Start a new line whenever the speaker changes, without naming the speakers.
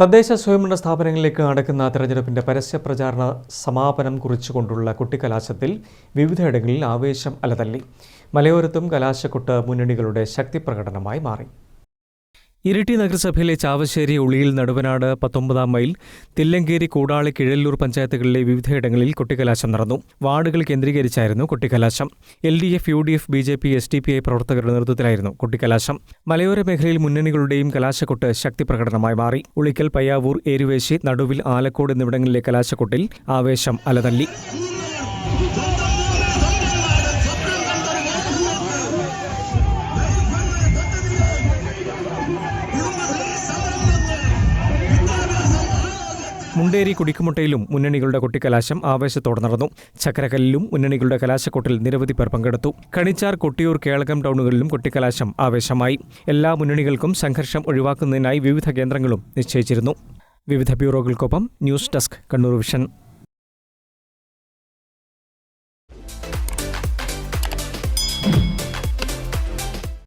തദ്ദേശ സ്വയംഭരണ സ്ഥാപനങ്ങളിലേക്ക് നടക്കുന്ന തെരഞ്ഞെടുപ്പിന്റെ പരസ്യ പ്രചാരണ സമാപനം കുറിച്ചുകൊണ്ടുള്ള കുട്ടിക്കലാശത്തിൽ വിവിധയിടങ്ങളിൽ ആവേശം അലതല്ലി. മലയോരത്തും കലാശക്കൊട്ട് മുന്നണികളുടെ ശക്തിപ്രകടനമായി മാറി. ഇരിട്ടി നഗരസഭയിലെ ചാവശ്ശേരി ഉളിയിൽ നടുവനാട് പത്തൊമ്പതാം മൈൽ തില്ലങ്കേരി കൂടാളി കിഴല്ലൂർ പഞ്ചായത്തുകളിലെ വിവിധയിടങ്ങളിൽ കൊട്ടിക്കലാശം നടന്നു. വാർഡുകൾ കേന്ദ്രീകരിച്ചായിരുന്നു കൊട്ടിക്കലാശം. L D F U D F B J P S D P I പ്രവർത്തകരുടെ നേതൃത്വത്തിലായിരുന്നു കൊട്ടിക്കലാശം. മലയോര മേഖലയിൽ മുന്നണികളുടെയും കലാശക്കൊട്ട് ശക്തി പ്രകടനമായി മാറി. ഉളിക്കൽ പയ്യാവൂർ ഏരുവേശി നടുവിൽ ആലക്കോട് എന്നിവിടങ്ങളിലെ കലാശക്കൊട്ടിൽ ആവേശം അലതല്ലി. മുണ്ടേരി കുടിക്കുമുട്ടയിലും മുന്നണികളുടെ കൊട്ടിക്കലാശം ആവേശത്തോടെ നടന്നു. ചക്കരക്കല്ലിലും മുന്നണികളുടെ കലാശക്കൂട്ടിൽ നിരവധി പേർ പങ്കെടുത്തു. കണിച്ചാർ കൊട്ടിയൂർ കേളകം ടൗണുകളിലും കൊട്ടിക്കലാശം ആവേശമായി. എല്ലാ മുന്നണികൾക്കും സംഘർഷം ഒഴിവാക്കുന്നതിനായി വിവിധ കേന്ദ്രങ്ങളും നിശ്ചയിച്ചിരുന്നു. വിവിധ ബ്യൂറോകൾക്കൊപ്പം ന്യൂസ് ഡെസ്ക് കണ്ണൂർ വിഷൻ.